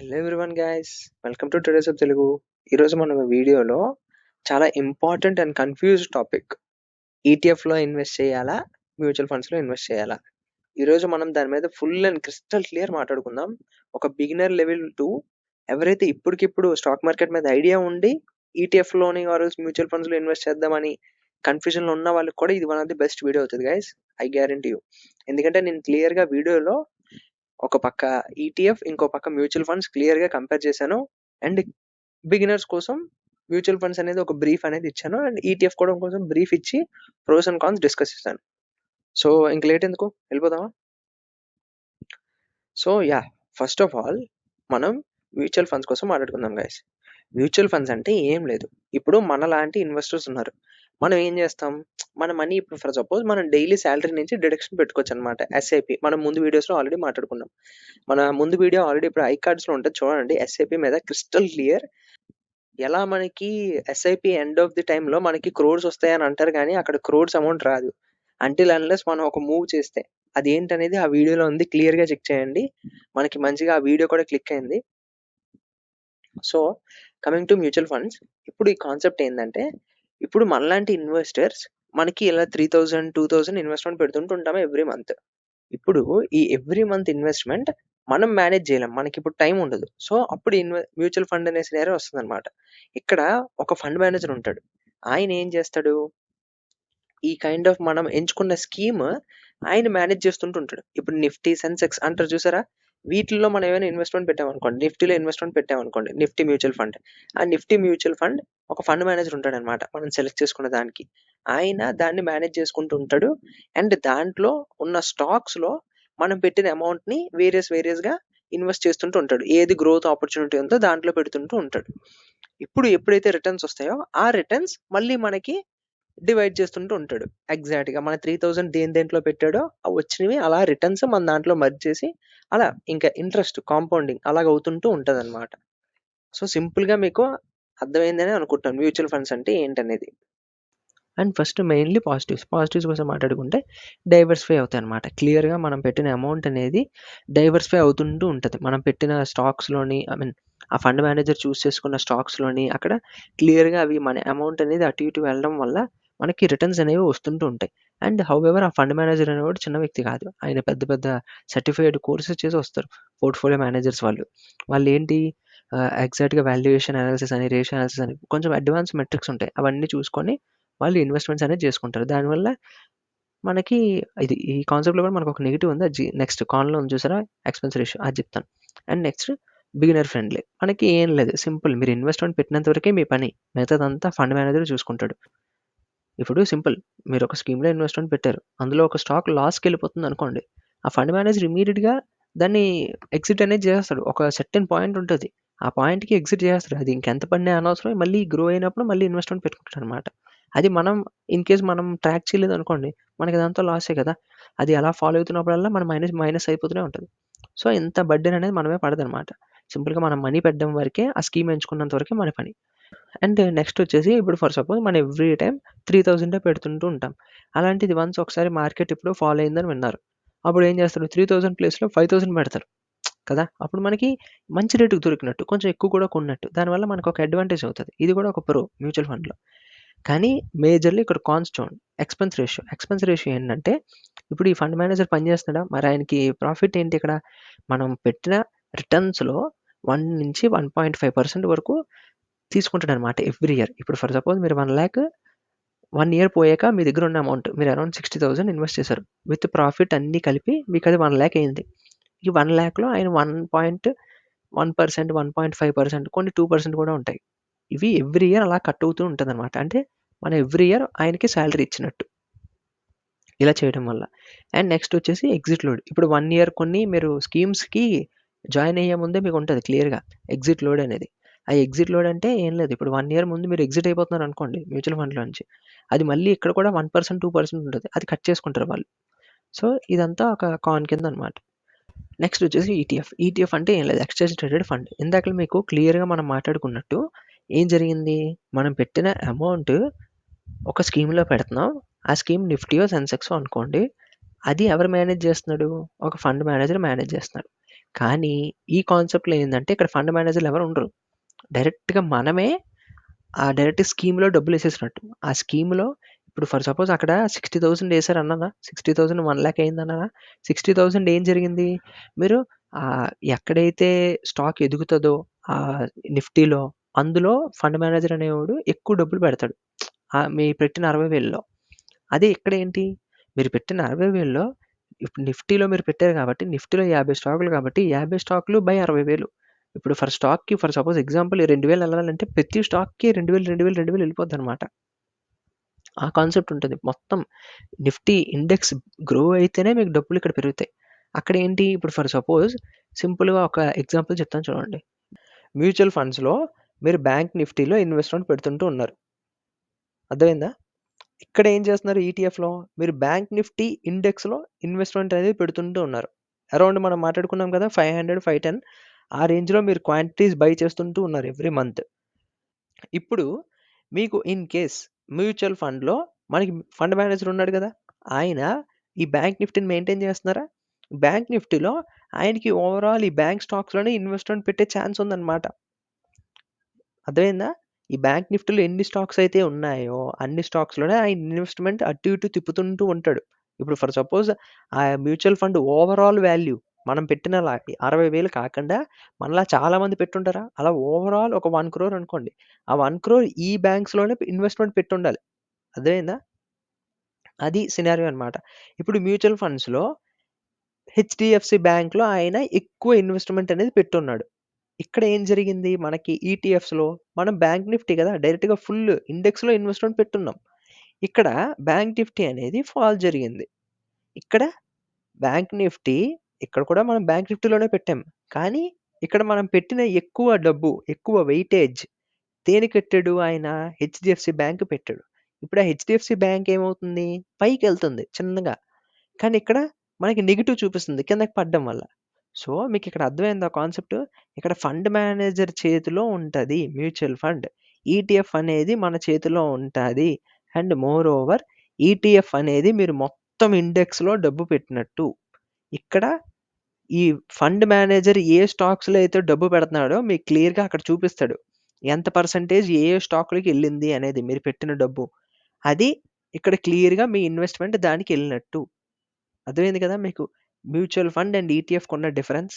Hello everyone guys welcome to today's of Telugu ఈరోజు మనం వీడియోలో చాలా ఇంపార్టెంట్ అండ్ కన్ఫ్యూజ్ టాపిక్ ఈటీఎఫ్లో ఇన్వెస్ట్ చేయాలా మ్యూచువల్ ఫండ్స్లో ఇన్వెస్ట్ చేయాలా. ఈరోజు మనం దాని మీద ఫుల్ అండ్ క్రిస్టల్ క్లియర్ మాట్లాడుకుందాం. ఒక బిగినర్ లెవెల్ టు ఎవరైతే ఇప్పటికిప్పుడు స్టాక్ మార్కెట్ మీద ఐడియా ఉండి ఈటీఎఫ్లోని ఆర్ మ్యూచువల్ ఫండ్స్లో ఇన్వెస్ట్ చేద్దామని కన్ఫ్యూజన్లో ఉన్న వాళ్ళకి కూడా ఇది one of the best video అవుతుంది గైస్ ఐ గ్యారంటీ యూ ఎందుకంటే నేను క్లియర్గా వీడియోలో ఒక పక్క ఈటీఎఫ్ ఇంకో పక్క మ్యూచువల్ ఫండ్స్ క్లియర్గా కంపేర్ చేశాను. అండ్ బిగినర్స్ కోసం మ్యూచువల్ ఫండ్స్ అనేది ఒక బ్రీఫ్ అనేది ఇచ్చాను. అండ్ ఈటీఎఫ్ కూడా కోసం బ్రీఫ్ ఇచ్చి ప్రోస్ అండ్ కాన్స్ డిస్కస్ చేశాను. సో ఇంక లేట్ ఎందుకు? వెళ్ళిపోదామా? So ya first of all మనం మ్యూచువల్ ఫండ్స్ కోసం మాట్లాడుకుందాం గైస్ మ్యూచువల్ ఫండ్స్ అంటే ఏం లేదు. ఇప్పుడు మన లాంటి ఇన్వెస్టర్స్ ఉన్నారు. మనం ఏం చేస్తాం? మన మనీ ఇప్పుడు ఫర్ సపోజ్ మనం డైలీ సాలరీ నుంచి డిడక్షన్ పెట్టుకోవచ్చు అనమాట ఎస్ఐపి మనం ముందు వీడియోస్లో ఆల్రెడీ మాట్లాడుకున్నాం. మన ముందు వీడియో ఆల్రెడీ ఇప్పుడు ఐ కార్డ్స్లో ఉంటుంది చూడండి ఎస్ఐపి మీద క్రిస్టల్ క్లియర్ ఎలా మనకి ఎస్ఐపి ఎండ్ ఆఫ్ ది టైంలో మనకి క్రోడ్స్ వస్తాయని అంటారు కానీ అక్కడ క్రోడ్స్ అమౌంట్ రాదు. అంటిల్ అన్లెస్ మనం ఒక మూవ్ చేస్తే. అది ఏంటనేది ఆ వీడియోలో ఉంది క్లియర్గా చెక్ చేయండి. మనకి మంచిగా ఆ వీడియో కూడా క్లిక్ అయింది. So coming to mutual funds ఇప్పుడు ఈ కాన్సెప్ట్ ఏంటంటే ఇప్పుడు మనలాంటి ఇన్వెస్టర్స్ మనకి ఇలా three thousand two thousand investment పెడుతుంటుంటాము every month ఇప్పుడు ఈ ఎవ్రీ మంత్ ఇన్వెస్ట్మెంట్ మనం మేనేజ్ చేయలేం. మనకి ఇప్పుడు టైం ఉండదు. సో అప్పుడు ఇన్వె మ్యూచువల్ ఫండ్ అనే నేరే వస్తుంది అనమాట ఇక్కడ ఒక ఫండ్ మేనేజర్ ఉంటాడు. ఆయన ఏం చేస్తాడు? ఈ కైండ్ ఆఫ్ మనం ఎంచుకున్న స్కీమ్ ఆయన మేనేజ్ చేస్తుంటూ ఉంటాడు ఇప్పుడు నిఫ్టీ సెన్సెక్స్ అంటారు చూసారా? వీటిల్లో మనం ఏమైనా ఇన్వెస్ట్మెంట్ పెట్టామనుకోండి. నిఫ్టీలో ఇన్వెస్ట్మెంట్ పెట్టామనుకోండి. నిఫ్టీ మ్యూచువల్ ఫండ్ ఆ నిఫ్టీ మ్యూచువల్ ఫండ్ ఒక ఫండ్ మేనేజర్ ఉంటాడనమాట. మనం సెలెక్ట్ చేసుకున్న దానికి. ఆయన దాన్ని మేనేజ్ చేసుకుంటూ ఉంటాడు. అండ్ దాంట్లో ఉన్న స్టాక్స్లో మనం పెట్టిన అమౌంట్ని వేరియస్ వేరియస్గా ఇన్వెస్ట్ చేస్తుంటూ ఉంటాడు. ఏది గ్రోత్ ఆపర్చునిటీ ఉందో దాంట్లో పెడుతుంటూ ఉంటాడు. ఇప్పుడు ఎప్పుడైతే రిటర్న్స్ వస్తాయో ఆ రిటర్న్స్ మళ్ళీ మనకి డివైడ్ చేస్తుంటూ ఉంటాడు. ఎగ్జాక్ట్గా మన త్రీ థౌసండ్ దేని దేంట్లో పెట్టాడో అవి వచ్చినవి అలా రిటర్న్స్ మన దాంట్లో మర్జ్ చేసి అలా ఇంకా ఇంట్రెస్ట్ కాంపౌండింగ్ అలాగ అవుతుంటూ ఉంటుంది అనమాట సో సింపుల్గా మీకు అర్థమైందని అనుకుంటాను. మ్యూచువల్ ఫండ్స్ అంటే ఏంటనేది? And first mainly positives. Positives కోసం మాట్లాడుకుంటే డైవర్సిఫై అవుతాయి అనమాట క్లియర్గా మనం పెట్టిన అమౌంట్ అనేది డైవర్సిఫై అవుతుంటూ ఉంటుంది. మనం పెట్టిన స్టాక్స్లోని ఐ మీన్ ఆ ఫండ్ మేనేజర్ చూస్ చేసుకున్న స్టాక్స్లోని అక్కడ క్లియర్గా అవి మన అమౌంట్ అనేది అటు ఇటు వెళ్ళడం వల్ల మనకి రిటర్న్స్ అనేవి వస్తుంటూ ఉంటాయి. అండ్ హౌ ఎవర్ ఆ ఫండ్ మేనేజర్ అనేవాడు చిన్న వ్యక్తి కాదు. ఆయన పెద్ద పెద్ద సర్టిఫైడ్ కోర్సెస్ చేసి వస్తారు. పోర్ట్ఫోలియో మేనేజర్స్ వాళ్ళు. వాళ్ళు ఏంటి ఎగ్జాక్ట్గా వాల్యుయేషన్ అనాలిసిస్ అని రేషియో అనాలిసిస్ అని కొంచెం అడ్వాన్స్ మెట్రిక్స్ ఉంటాయి. అవన్నీ చూసుకొని వాళ్ళు ఇన్వెస్ట్మెంట్స్ అనేది చేసుకుంటారు. దానివల్ల మనకి ఇది ఈ కాన్సెప్ట్లో కూడా మనకు ఒక నెగిటివ్ ఉంది. అది నెక్స్ట్ కాన్లో ఉంది చూసారా? ఎక్స్పెన్స్ రేషియో అది చెప్తాను. అండ్ నెక్స్ట్ బిగినర్ ఫ్రెండ్లీ మనకి ఏం లేదు. సింపుల్ మీరు ఇన్వెస్ట్మెంట్ పెట్టినంత వరకే మీ పని. మిగతాదంతా ఫండ్ మేనేజర్ చూసుకుంటాడు. ఇప్పుడు సింపుల్ మీరు ఒక స్కీమ్లో ఇన్వెస్ట్మెంట్ పెట్టారు. అందులో ఒక స్టాక్ లాస్కి వెళ్ళిపోతుంది అనుకోండి. ఆ ఫండ్ మేనేజర్ ఇమీడియట్గా దాన్ని ఎగ్జిట్ అనేది చేస్తాడు. ఒక సెర్టన్ పాయింట్ ఉంటుంది. ఆ పాయింట్కి ఎగ్జిట్ చేస్తారు అది ఇంకెంత పడినా అనవసరం. మళ్ళీ గ్రో అయినప్పుడు మళ్ళీ ఇన్వెస్ట్మెంట్ పెట్టుకుంటాడు అనమాట అది మనం ఇన్ కేస్ మనం ట్రాక్ చేయలేదు అనుకోండి మనకి దాంతో లాసే కదా. అది అలా ఫాలో అవుతున్నప్పుడల్లా మనం మైనస్ మైనస్ అయిపోతూనే ఉంటుంది. సో ఇంత బడ్డెన్ అనేది మనమే పడదనమాట సింపుల్గా మనం మనీ పెట్టడం వరకే ఆ స్కీమ్ ఎంచుకున్నంత వరకే మన పని. అండ్ నెక్స్ట్ వచ్చేసి ఇప్పుడు ఫర్ సపోజ్ మనం ఎవ్రీ టైం త్రీ థౌజండే పెడుతుంటూ ఉంటాం. అలాంటిది వన్స్ ఒకసారి మార్కెట్ ఇప్పుడు ఫాలో అయిందని విన్నారు. అప్పుడు ఏం చేస్తారు? త్రీ థౌజండ్ ప్లేస్లో ఫైవ్ థౌసండ్ పెడతారు. కదా? అప్పుడు మనకి మంచి రేటుకు దొరికినట్టు కొంచెం ఎక్కువ కూడా కొన్నట్టు. దానివల్ల మనకు ఒక అడ్వాంటేజ్ అవుతుంది. ఇది కూడా ఒక ప్రో మ్యూచువల్ ఫండ్లో కానీ మేజర్లీ ఇక్కడ కాన్స్ చూడండి ఎక్స్పెన్స్ రేషియో ఎక్స్పెన్స్ రేషియో ఏంటంటే ఇప్పుడు ఈ ఫండ్ మేనేజర్ పనిచేస్తున్నాడా మరి ఆయనకి ప్రాఫిట్ ఏంటి ఇక్కడ? మనం పెట్టిన రిటర్న్స్లో వన్ నుంచి వన్ పాయింట్ ఫైవ్ పర్సెంట్ వరకు తీసుకుంటాడు అనమాట ఎవ్రీ ఇయర్ ఇప్పుడు ఫర్ సపోజ్ మీరు వన్ ల్యాక్ వన్ ఇయర్ పోయాక మీ దగ్గర ఉన్న అమౌంట్ మీరు అరౌండ్ సిక్స్టీ థౌసండ్ ఇన్వెస్ట్ చేశారు. విత్ ప్రాఫిట్ అన్నీ కలిపి మీకు అది వన్ ల్యాక్ అయింది. ఈ వన్ ల్యాక్లో ఆయన one point one percent one point five percent కొన్ని టూ పర్సెంట్ కూడా ఉంటాయి. ఇవి ఎవ్రీ ఇయర్ అలా కట్ అవుతూ ఉంటుంది అనమాట అంటే మనం ఎవ్రీ ఇయర్ ఆయనకి శాలరీ ఇచ్చినట్టు. ఇలా చేయడం వల్ల. అండ్ నెక్స్ట్ వచ్చేసి ఎగ్జిట్ లోడ్. ఇప్పుడు వన్ ఇయర్ కొన్ని మీరు స్కీమ్స్కి జాయిన్ అయ్యే ముందే మీకు ఉంటుంది క్లియర్గా ఎగ్జిట్ లోడ్ అనేది. ఆ ఎగ్జిట్ లోడ్ అంటే ఏం లేదు. ఇప్పుడు వన్ ఇయర్ ముందు మీరు ఎగ్జిట్ అయిపోతున్నారు అనుకోండి మ్యూచువల్ ఫండ్లో నుంచి అది మళ్ళీ ఇక్కడ కూడా వన్ పర్సెంట్ టూ పర్సెంట్ ఉంటుంది. అది కట్ చేసుకుంటారు వాళ్ళు. సో ఇదంతా ఒక కాన్ కింద అనమాట నెక్స్ట్ వచ్చేసి ఈటీఎఫ్ ఈటీఎఫ్ అంటే ఏం లేదు ఎక్స్చేంజ్ ట్రేడెడ్ ఫండ్ ఇందాక మీకు క్లియర్గా మనం మాట్లాడుకున్నట్టు ఏం జరిగింది? మనం పెట్టిన అమౌంట్ ఒక స్కీమ్లో పెడుతున్నాం. ఆ స్కీమ్ నిఫ్టీయో సెన్సెక్సో అనుకోండి అది ఎవరు మేనేజ్ చేస్తున్నాడు? ఒక ఫండ్ మేనేజర్ మేనేజ్ చేస్తున్నాడు. కానీ ఈ కాన్సెప్ట్‌లో ఏంటంటే ఇక్కడ ఫండ్ మేనేజర్‌లు ఎవరు ఉండరు. డైరెక్ట్‌గా మనమే ఆ డైరెక్ట్ స్కీమ్‌లో డబ్బులు వేసేసినట్టు. ఆ స్కీమ్‌లో ఇప్పుడు ఫర్ సపోజ్ అక్కడ 60,000 ఏసారన్నానా? 60,000 1,00,000 అయిందన్నానా? 60,000 ఏం జరిగింది? మీరు ఆహ్, ఎక్కడైతే స్టాక్ ఎదుగుతదో ఆహ్, నిఫ్టీలో అందులో ఫండ్ మేనేజర్ అనేవాడు ఎక్కువ డబ్బులు పెడతాడు. ఆహ్, మీరు పెట్టిన 60,000లో. అదే ఇక్కడేంటి? మీరు పెట్టిన 60,000లో ఇప్పుడు నిఫ్టీలో మీరు పెట్టారు కాబట్టి నిఫ్టీలో 50 స్టాకులు కాబట్టి 50 స్టాకులు బై 60,000 ఇప్పుడు ఫర్ స్టాక్‌కి ఫర్ సపోజ్ ఎగ్జాంపుల్ 2,000 ఎళ్ళాలంటే ప్రతి స్టాక్‌కి 2,000, 2,000, 2,000 ఎళ్ళిపోద్దనమాట. ఆ కాన్సెప్ట్ ఉంటుంది మొత్తం నిఫ్టీ ఇండెక్స్ గ్రో అయితేనే మీకు డబ్బులు ఇక్కడ పెరుగుతాయి. అక్కడ ఏంటి ఇప్పుడు ఫర్ సపోజ్ సింపుల్‌గా ఒక ఎగ్జాంపుల్ చెప్తాను చూడండి. మ్యూచువల్ ఫండ్స్‌లో మీరు బ్యాంక్ నిఫ్టీలో ఇన్వెస్ట్‌మెంట్ పెడుతుంటూ ఉన్నారు. అర్థమైందా? ఇక్కడ ఏం చేస్తున్నారు ఈటీఎఫ్‌లో మీరు బ్యాంక్ నిఫ్టీ ఇండెక్స్‌లో ఇన్వెస్ట్‌మెంట్ అనేది పెడుతుంటూ ఉన్నారు. అరౌండ్ మనం మాట్లాడుకున్నాం కదా! 500, 510 ఆ రేంజ్‌లో మీరు క్వాంటిటీస్ బై చేస్తుంటూ ఉన్నారు ఎవ్రీ మంత్. ఇప్పుడు మీకు ఇన్ కేస్ మ్యూచువల్ ఫండ్‌లో మనకి ఫండ్ మేనేజర్ ఉన్నాడు కదా ఆయన ఈ బ్యాంక్ నిఫ్టీని మెయింటైన్ చేస్తున్నారా? బ్యాంక్ నిఫ్టీలో ఆయనకి ఓవరాల్ ఈ బ్యాంక్ స్టాక్స్‌లోనే ఇన్వెస్ట్‌మెంట్ పెట్టే ఛాన్స్ ఉందన్నమాట. అర్థమైందా? ఈ బ్యాంక్ నిఫ్టీలో ఎన్ని స్టాక్స్ అయితే ఉన్నాయో అన్ని స్టాక్స్‌లోనే ఆయన ఇన్వెస్ట్‌మెంట్ అటు ఇటు తిప్పుతుంటూ ఉంటాడు. ఇప్పుడు ఫర్ సపోజ్ ఆ మ్యూచువల్ ఫండ్ ఓవరాల్ వాల్యూ మనం పెట్టిన లా 60,000 కాకుండా మనలా చాలా మంది పెట్టుంటారా? అలా ఓవరాల్ ఒక 1,00,00,000 అనుకోండి. ఆ 1,00,00,000 ఈ బ్యాంక్స్‌లోనే ఇన్వెస్ట్‌మెంట్ పెట్టుండాలి. అర్థమైందా? అది సినారియో అనమాట ఇప్పుడు మ్యూచువల్ ఫండ్స్‌లో హెచ్‌డీఎఫ్‌సీ బ్యాంక్‌లో ఆయన ఎక్కువ ఇన్వెస్ట్‌మెంట్ అనేది పెట్టున్నాడు. ఇక్కడ ఏం జరిగింది మనకి ఈటీఎఫ్స్‌లో మనం బ్యాంక్ నిఫ్టీ కదా! డైరెక్ట్‌గా ఫుల్ ఇండెక్స్‌లో ఇన్వెస్ట్‌మెంట్ పెట్టున్నాం. ఇక్కడ బ్యాంక్ నిఫ్టీ అనేది ఫాల్ జరిగింది. ఇక్కడ బ్యాంక్ నిఫ్టీ ఇక్కడ కూడా మనం బ్యాంక్ నిఫ్టీలోనే పెట్టాం. కానీ ఇక్కడ మనం పెట్టిన ఎక్కువ డబ్బు, ఎక్కువ వెయిటేజ్ దేనికెట్టాడు ఆయన? హెచ్డిఎఫ్సి బ్యాంక్ పెట్టాడు. ఇప్పుడు ఆ హెచ్‌డిఎఫ్‌సి బ్యాంక్ ఏమవుతుంది? పైకెళ్తుంది చిన్నగా. కానీ ఇక్కడ మనకి నెగెటివ్ చూపిస్తుంది కిందకి పడడం వల్ల. సో, మీకిక్కడ అర్థమైందా కాన్సెప్ట్? ఇక్కడ ఫండ్ మేనేజర్ చేతిలో ఉంటది మ్యూచువల్ ఫండ్. ఈటీఎఫ్ అనేది మన చేతిలో ఉంటాది. అండ్ మోర్ ఓవర్ ఈటీఎఫ్ అనేది మీరు మొత్తం ఇండెక్స్‌లో డబ్బు పెట్టినట్టు. ఇక్కడ ఈ ఫండ్ మేనేజర్ ఏ స్టాక్స్‌లో అయితే డబ్బు పెడుతున్నాడో మీకు క్లియర్‌గా అక్కడ చూపిస్తాడు. ఎంత పర్సెంటేజ్ ఏ ఏ స్టాక్‌లకి ఎళ్ళింది అనేది మీరు పెట్టిన డబ్బు. అది ఇక్కడ క్లియర్‌గా మీ ఇన్వెస్ట్‌మెంట్ దానికెళ్ళినట్టు. అర్థమైంది కదా మీకు మ్యూచువల్ ఫండ్ అండ్ ఈటీఎఫ్‌కున్న డిఫరెన్స్?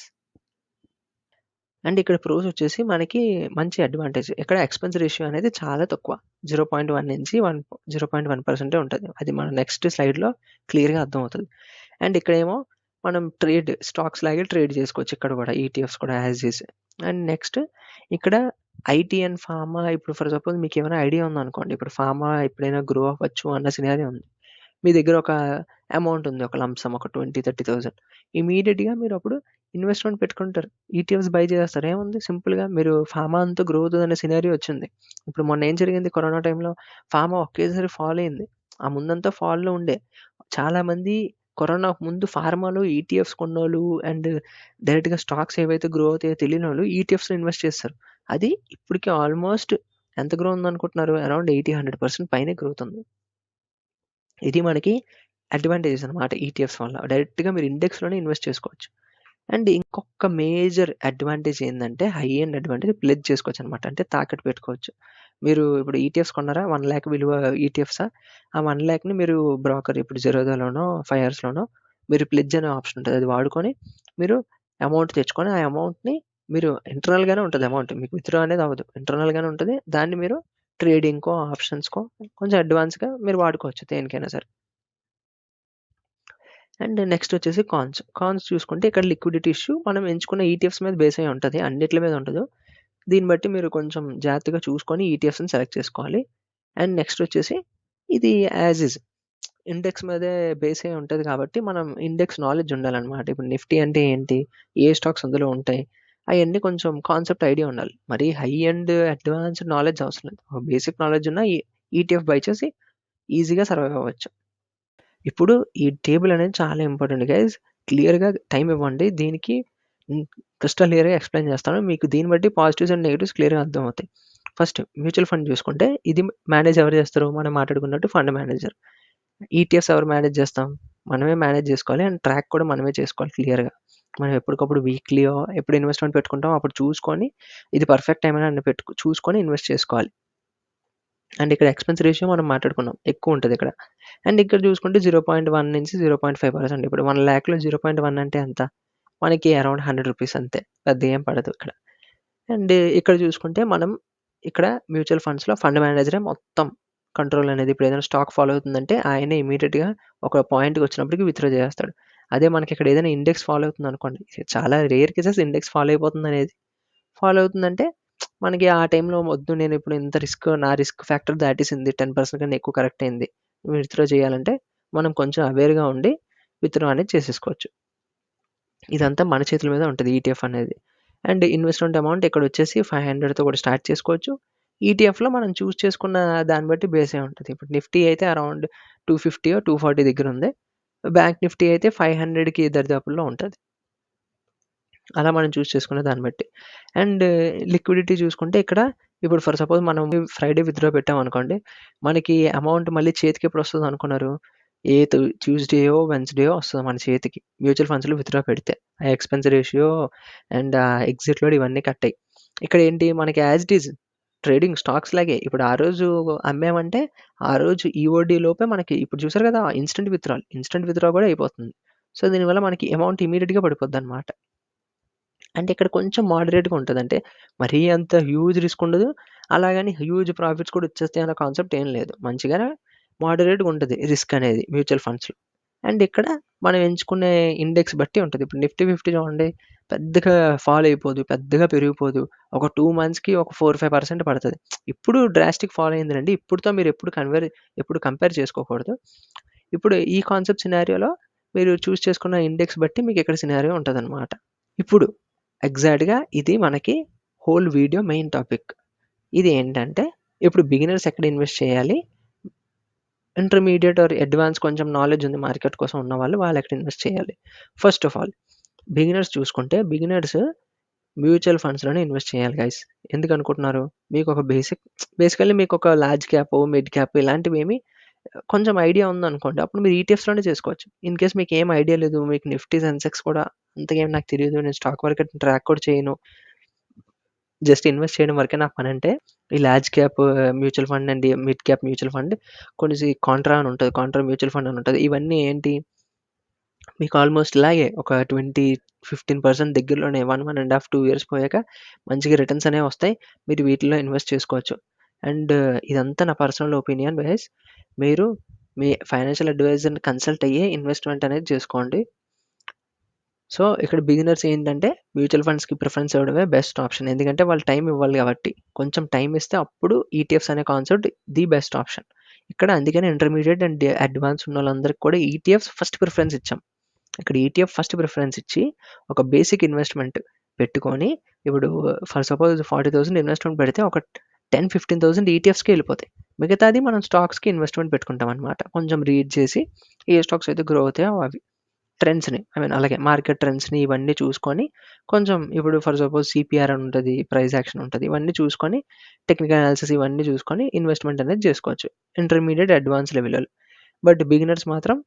అండ్ ఇక్కడ ప్రోస్ వచ్చేసి మనకి మంచి అడ్వాంటేజ్. ఇక్కడ ఎక్స్‌పెన్స్ రేషియో అనేది చాలా తక్కువ. 0.1 నుంచి 1 0.1% ఉంటది. అది మన నెక్స్ట్ స్లైడ్‌లో క్లియర్‌గా అర్థమవుతది. అండ్ ఇక్కడేమో మనం ట్రేడ్ స్టాక్స్ లాగే ట్రేడ్ చేసుకోవచ్చు ఇక్కడ కూడా ఈటీఎఫ్స్ కూడా యాజ్ ఈజ్. అండ్ నెక్స్ట్ ఇక్కడ ఐటీ అండ్ ఫార్మా ఇప్పుడు ఫర్ సపోజ్ మీకు ఏమైనా ఐడియా ఉందనుకోండి. ఇప్పుడు ఫార్మా ఎప్పుడైనా గ్రో అవ్వచ్చు అన్న సినారీ ఉంది. మీ దగ్గర ఒక అమౌంట్ ఉంది. ఒక లంసమ్ ఒక ట్వంటీ థర్టీ థౌసండ్ ఇమీడియట్గా మీరు అప్పుడు ఇన్వెస్ట్‌మెంట్ పెట్టుకుంటారు. ఈటీఎఫ్స్ బై చేస్తారు ఏముంది సింపుల్‌గా మీరు ఫార్మా అంతా గ్రో అవుతుందనే సినారీ వచ్చింది. ఇప్పుడు మొన్న ఏం జరిగింది కరోనా టైంలో ఫార్మా ఒకేసారి ఫాల్ అయింది. ఆ ముందంతా ఫాల్‌లో ఉండే. చాలామంది కరోనాకు ముందు ఫార్మాలో ఈటీఎఫ్స్ కొన్నోళ్ళు అండ్ డైరెక్ట్‌గా స్టాక్స్ ఏవైతే గ్రో అవుతాయో తెలియని వాళ్ళు ఈటీఎఫ్స్‌లో ఇన్వెస్ట్ చేస్తారు. అది ఇప్పటికి ఆల్మోస్ట్ ఎంత గ్రో ఉందనుకుంటున్నారు? అరౌండ్ 80, 100% పైనే గ్రోత్ ఉంది. ఇది మనకి అడ్వాంటేజెస్ అన్నమాట ఈటీఎఫ్స్ వల్ల. డైరెక్ట్‌గా మీరు ఇండెక్స్‌లోనే ఇన్వెస్ట్ చేసుకోవచ్చు. అండ్ ఇంకొక మేజర్ అడ్వాంటేజ్ ఏందంటే హై ఎండ్ అడ్వాంటేజ్ ప్లెడ్జ్ చేసుకోవచ్చనమాట. అంటే తాకట్టు పెట్టుకోవచ్చు. మీరు ఇప్పుడు ఈటీఎఫ్స్ కొన్నారా? 1,00,000 విలువ ఈటీఎఫ్సా? ఆ 1,00,000ని మీరు బ్రోకర్ ఇప్పుడు జెరోదాలోనో, ఫైర్స్‌లోనో మీరు ప్లెడ్జ్ అనే ఆప్షన్ ఉంటది. అది వాడుకొని మీరు అమౌంట్ తెచ్చుకొని ఆ అమౌంట్‌ని మీరు ఇంటర్నల్‌గానే ఉంటది అమౌంట్. మీకు విత్‌డ్రా అనేది అవ్వదు. ఇంటర్నల్‌గానే ఉంటది. దాన్ని మీరు ట్రేడింగ్‌కో, ఆప్షన్స్‌కో కొంచెం అడ్వాన్స్‌గా మీరు వాడుకోవచ్చు దేనికైనా సరే. అండ్ నెక్స్ట్ వచ్చేసి కాన్స్. కాన్స్ చూసుకుంటే ఇక్కడ లిక్విడిటీ ఇష్యూ మనం ఎంచుకున్న ఈటీఎఫ్స్ మీద బేస్ అయ్యి ఉంటుంది అన్నిట్ల మీద ఉండదు. దీన్ని బట్టి మీరు కొంచెం జాగ్రత్తగా చూసుకొని ఈటీఎఫ్స్‌ని సెలెక్ట్ చేసుకోవాలి. అండ్ నెక్స్ట్ వచ్చేసి ఇది యాజ్ ఇస్ ఇండెక్స్ మీదే బేస్ అయ్యి ఉంటుంది కాబట్టి మనం ఇండెక్స్ నాలెడ్జ్ ఉండాలన్నమాట. ఇప్పుడు నిఫ్టీ అంటే ఏంటి? ఏ స్టాక్స్ అందులో ఉంటాయి? అవన్నీ కొంచెం కాన్సెప్ట్ ఐడియా ఉండాలి. మరీ హై అండ్ అడ్వాన్స్డ్ నాలెడ్జ్ అవసరం లేదు. బేసిక్ నాలెడ్జ్ ఉన్న ఈ ఈటీఎఫ్ బై చేసి ఈజీగా సర్వైవ్ అవ్వచ్చు. ఇప్పుడు ఈ టేబుల్ అనేది చాలా ఇంపార్టెంట్ గైస్. క్లియర్‌గా టైం ఇవ్వండి. దీనికి క్రిస్టల్ క్లియర్‌గా ఎక్స్‌ప్లెయిన్ చేస్తాను. మీకు దీన్ని బట్టి పాజిటివ్స్ అండ్ నెగిటివ్స్ క్లియర్‌గా అర్థమవుతాయి. ఫస్ట్ మ్యూచువల్ ఫండ్ చూసుకుంటే ఇది మేనేజ్ ఎవరు చేస్తారు? మనం మాట్లాడుకున్నట్టు ఫండ్ మేనేజర్. ఈటీఎఫ్స్ ఎవరు మేనేజ్ చేస్తాం? మనమే మేనేజ్ చేసుకోవాలి. అండ్ ట్రాక్ కూడా మనమే చేసుకోవాలి క్లియర్‌గా. మనం ఎప్పటికప్పుడు వీక్లీయో ఎప్పుడు ఇన్వెస్ట్‌మెంట్ పెట్టుకుంటామో అప్పుడు చూసుకొని ఇది పర్ఫెక్ట్ టైం అని పెట్టుకు చూసుకొని ఇన్వెస్ట్ చేసుకోవాలి. అండ్ ఇక్కడ ఎక్స్‌పెన్స్ రేషియో మనం మాట్లాడుకున్నాం. ఎక్కువ ఉంటుంది ఇక్కడ అండ్ ఇక్కడ చూసుకుంటే 0.1 నుంచి 0.5% ఇప్పుడు 1,00,000లో 0.1 అంటే ఎంత? మనకి అరౌండ్ 100 రూపీస్ అంతే. పెద్ద ఏం పడదు ఇక్కడ. అండ్ ఇక్కడ చూసుకుంటే మనం ఇక్కడ మ్యూచువల్ ఫండ్స్‌లో ఫండ్ మేనేజరే మొత్తం కంట్రోల్ అనేది ఇప్పుడు ఏదైనా స్టాక్ ఫాలో అవుతుందంటే ఆయన ఇమీడియట్గా ఒక పాయింట్కి పాయింట్‌కొచ్చినప్పటికి విత్‌డ్రా చేస్తాడు అదే మనకి ఇక్కడ ఏదైనా ఇండెక్స్ ఫాలో అవుతుంది అనుకోండి చాలా రేర్ కేసెస్ ఇండెక్స్ ఫాలో అయిపోతుందనేది. ఫాలో అవుతుందంటే మనకి ఆ టైంలో వద్దు నేను ఇప్పుడు ఇంత రిస్క్ నా రిస్క్ ఫ్యాక్టర్ దాటేసింది. 10% కన్నా ఎక్కువ కరెక్ట్ అయింది. విత్‌డ్రా చేయాలంటే మనం కొంచెం అవేర్‌గా ఉండి విత్‌డ్రా అనేది చేసేసుకోవచ్చు. ఇదంతా మన చేతుల మీద ఉంటుంది ఈటీఎఫ్ అనేది. అండ్ ఇన్వెస్ట్‌మెంట్ అమౌంట్ ఇక్కడ వచ్చేసి ఫైవ్ హండ్రెడ్తో కూడా స్టార్ట్ చేసుకోవచ్చు. ఈటీఎఫ్‌లో మనం చూస్ చేసుకున్న దాన్ని బట్టి బేస్ అయి ఇప్పుడు నిఫ్టీ అయితే around two fifty two forty దగ్గర ఉంది బ్యాంక్ నిఫ్టీ అయితే 500కి దరిదాపుల్లో ఉంటుంది అలా మనం చూస్ చేసుకునే దాన్ని బట్టి. అండ్ లిక్విడిటీ చూసుకుంటే ఇక్కడ ఇప్పుడు ఫర్ సపోజ్ మనం ఫ్రైడే విత్‌డ్రా పెట్టామనుకోండి. మనకి అమౌంట్ మళ్ళీ చేతికెప్పుడొస్తదనుకున్నారు? ఏ తు ట్యూస్‌డేయో, వెడ్నెస్‌డేయో వస్తది మన చేతికి. మ్యూచువల్ ఫండ్స్‌లో విత్‌డ్రా పెడితే. ఆ ఎక్స్‌పెన్స్ రేషియో అండ్ ఆ ఎగ్జిట్ లోడ్ ఇవన్నీ కట్టాయి. ఇక్కడేంటి మనకి as it is trading stocks లాగే. ఇప్పుడు ఆ రోజు అమ్మామంటే ఆ రోజు ఈఓడీ లోపే మనకి ఇప్పుడు చూసారు కదా! Instant withdrawal. ఇన్‌స్టంట్ విత్‌డ్రా కూడా అయిపోతుంది. సో, దీనివల్ల మనకి అమౌంట్ ఇమ్మీడియేట్‌గా పడిపోద్దనమాట. అంటే ఇక్కడ కొంచెం మోడరేట్‌గా ఉంటుంది అంటే మరీ అంత హ్యూజ్ రిస్క్ ఉండదు. అలాగని హ్యూజ్ ప్రాఫిట్స్ కూడా వచ్చేస్తాయి అన్న కాన్సెప్ట్ ఏం లేదు. మంచిగా మోడరేట్‌గా ఉంటది రిస్క్ అనేది మ్యూచువల్ ఫండ్స్‌లో. అండ్ ఇక్కడ మనం ఎంచుకునే ఇండెక్స్ బట్టి ఉంటది. ఇప్పుడు నిఫ్టీ ఫిఫ్టీ చూడండి పెద్దగా ఫాల్ అయిపోదు. పెద్దగా పెరిగిపోదు. ఒక 2 మంత్స్‌కి ఒక 4, 5% పడతది. ఇప్పుడు డ్రాస్టిక్ ఫాల్ అయిందిలెండి. ఇప్పుడుతో మీరు ఎప్పుడు కన్వేర్ ఎప్పుడు కంపేర్ చేసుకోకూడదు. ఇప్పుడు ఈ కాన్సెప్ట్ సినారియోలో మీరు చూజ్ చేసుకున్న ఇండెక్స్ బట్టి మీకు ఇక్కడ సినారియో ఉంటదనమాట. ఇప్పుడు ఎగ్జాక్ట్‌గా ఇది మనకి హోల్ వీడియో మెయిన్ టాపిక్. ఇది ఏంటంటే ఇప్పుడు బిగినర్స్ ఎక్కడ ఇన్వెస్ట్ చేయాలి? ఇంటర్మీడియేట్ ఆర్ అడ్వాన్స్ కొంచెం నాలెడ్జ్ ఉంది మార్కెట్ కోసం ఉన్నవాళ్ళు వాళ్ళెక్కడ ఇన్వెస్ట్ చేయాలి? ఫస్ట్ ఆఫ్ ఆల్ బిగినర్స్ చూసుకుంటే బిగినర్స్ మ్యూచువల్ ఫండ్స్‌లోనే ఇన్వెస్ట్ చేయాలి గైస్. ఎందుకనుకుంటున్నారు? మీకొక బేసిక్ బేసికల్లీ మీకొక లార్జ్ క్యాపో, మిడ్ క్యాప్ ఇలాంటివేమి కొంచెం ఐడియా ఉందనుకోండి. అప్పుడు మీరు ఈటీఎఫ్స్‌లోనే చేసుకోవచ్చు. ఇన్ కేస్ మీకేం ఐడియా లేదు. మీకు నిఫ్టీ, సెన్సెక్స్ కూడా అంతగా ఏం నాకు తెలీదు. నేను స్టాక్ మార్కెట్ ట్రాక్ కూడా చేయను. జస్ట్ ఇన్వెస్ట్ చేయడం వరకే నా పనంటే ఈ large cap mutual fund and mid cap mutual fund కొన్ని కాంట్రా అని ఉంటది. కాంట్రా మ్యూచువల్ ఫండ్ అని ఉంటది. ఇవన్నీ ఏంటి? మీకు ఆల్మోస్ట్ ఇలాగే ఒక 20, 15% దగ్గరలోనే 1, 1 ½ 2 ఇయర్స్ పోయాక మంచిగా రిటర్న్స్ అనేవి వస్తాయి. మీరు వీటిల్లో ఇన్వెస్ట్ చేసుకోవచ్చు. అండ్ ఇదంతా నా పర్సనల్ ఒపీనియన్ గైస్. మీరు మీ ఫైనాన్షియల్ అడ్వైజర్‌ని కన్సల్ట్ అయ్యే ఇన్వెస్ట్‌మెంట్ అనేది చేసుకోండి. సో, ఇక్కడ బిగినర్స్ ఏంటంటే మ్యూచువల్ ఫండ్స్‌కి ప్రిఫరెన్స్ ఇవ్వడమే బెస్ట్ ఆప్షన్. ఎందుకంటే వాళ్ళు టైం ఇవ్వాలి కాబట్టి. కొంచెం టైం ఇస్తే అప్పుడు ఈటీఎఫ్స్ అనే కాన్సెప్ట్ ది బెస్ట్ ఆప్షన్. ఇక్కడ అందుకనే ఇంటర్మీడియేట్ అండ్ అడ్వాన్స్ ఉన్నోళ్ళందరికి కూడా ఈటీఎఫ్స్ ఫస్ట్ ప్రిఫరెన్స్ ఇచ్చాం. ఇక్కడ ఈటీఎఫ్ ఫస్ట్ ప్రిఫరెన్స్ ఇచ్చి ఒక బేసిక్ ఇన్వెస్ట్‌మెంట్ పెట్టుకొని ఇప్పుడు ఫర్ సపోజ్ 40,000 ఇన్వెస్ట్‌మెంట్ పెడితే ఒక టెన్ ఫిఫ్టీన్ థౌసండ్ ఈటీఎఫ్స్కి వెళ్ళిపోతాయి మిగతాది మనం స్టాక్స్‌కి ఇన్వెస్ట్‌మెంట్ పెట్టుకుంటాం అనమాట కొంచెం రీడ్ చేసి ఏ స్టాక్స్ అయితే గ్రో అవుతాయో అవి. ట్రెండ్స్‌ని ఐ మీన్ అలాగే మార్కెట్ ట్రెండ్స్‌ని ఇవన్నీ చూసుకొని కొంచెం ఇప్పుడు ఫర్ సపోజ్ సిపిఆర్ అని ఉంటుంది ప్రైస్ యాక్షన్ ఉంటుంది ఇవన్నీ చూసుకొని టెక్నికల్ అనాలిసిస్ ఇవన్నీ చూసుకొని ఇన్వెస్ట్‌మెంట్ అనేది చేసుకోవచ్చు. ఇంటర్మీడియట్ అడ్వాన్స్ లెవెల్‌లో. బట్ బిగినర్స్ మాత్రం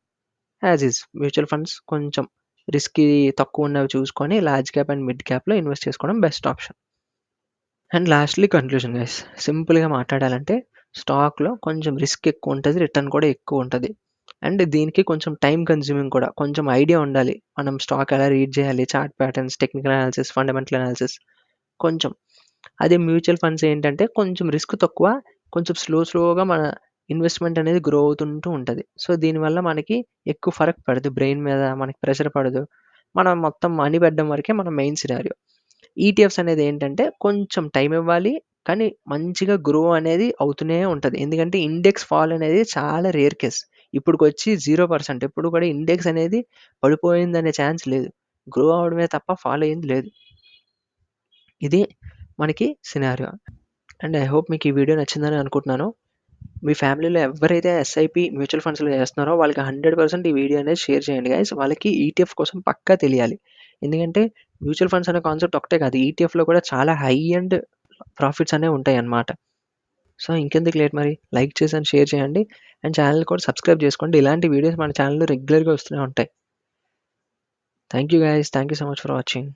యాజ్ ఈజ్ మ్యూచువల్ ఫండ్స్ కొంచెం రిస్క్ తక్కువ ఉన్నవి చూసుకొని లార్జ్ క్యాప్ అండ్ మిడ్ క్యాప్‌లో ఇన్వెస్ట్ చేసుకోవడం best option. And lastly conclusion guys. సింపుల్‌గా మాట్లాడాలంటే స్టాక్‌లో కొంచెం రిస్క్ ఎక్కువుంటది. రిటర్న్ కూడా ఎక్కువుంటది. అండ్ దీనికి కొంచెం టైమ్ కన్స్యూమింగ్ కూడా. కొంచెం ఐడియా ఉండాలి. మనం స్టాక్ ఎలా రీడ్ చేయాలి? Chart patterns, technical analysis, fundamental analysis కొంచెం. అదే మ్యూచువల్ ఫండ్స్ ఏంటంటే కొంచెం రిస్క్ తక్కువ. కొంచెం స్లో స్లోగా మన ఇన్వెస్ట్‌మెంట్ అనేది గ్రో అవుతుంటూ ఉంటది. సో, దీనివల్ల మనకి ఎక్కువ ఫరక్ పడదు. బ్రెయిన్ మీద మనకి ప్రెషర్ పడదు. మనం మొత్తం మనీ పెట్టడం వరకే మన మెయిన్ సినారియో. ఈటీఎఫ్స్ అనేది ఏంటంటే కొంచెం టైం ఇవ్వాలి. కానీ మంచిగా గ్రో అనేది అవుతూనే ఉంటుంది ఎందుకంటే ఇండెక్స్ ఫాల్ అనేది చాలా రేర్ కేస్. ఇప్పుడుకొచ్చి జీరో పర్సెంట్ ఎప్పుడు కూడా ఇండెక్స్ అనేది పడిపోయిందనే ఛాన్స్ లేదు. గ్రో అవ్వడమే తప్ప ఫాల్ అయ్యింది లేదు. ఇది మనకి సినారియో. అండ్ ఐ హోప్ మీకు ఈ వీడియో నచ్చిందని అనుకుంటున్నాను. మీ ఫ్యామిలీలో ఎవరైతే ఎస్ఐపి మ్యూచువల్ ఫండ్స్‌లో చేస్తున్నారో వాళ్ళకి 100% ఈ వీడియో అనేది షేర్ చేయండి గైస్. వాళ్ళకి ఈటీఎఫ్ కోసం పక్కా తెలియాలి. ఎందుకంటే మ్యూచువల్ ఫండ్స్ అనే కాన్సెప్ట్ ఒకటే కాదు. ఈటీఎఫ్‌లో కూడా చాలా హై అండ్ ప్రాఫిట్స్ అనేవి ఉంటాయి అన్నమాట సో, ఇంకెందుకు లేట్ మరి లైక్ చేసి అండ్ షేర్ చేయండి. అండ్ ఛానల్ కూడా సబ్స్క్రైబ్ చేసుకోండి. ఇలాంటి వీడియోస్ మన ఛానల్లో రెగ్యులర్‌గా వస్తూనే ఉంటాయి. Thank you guys thank you so much for watching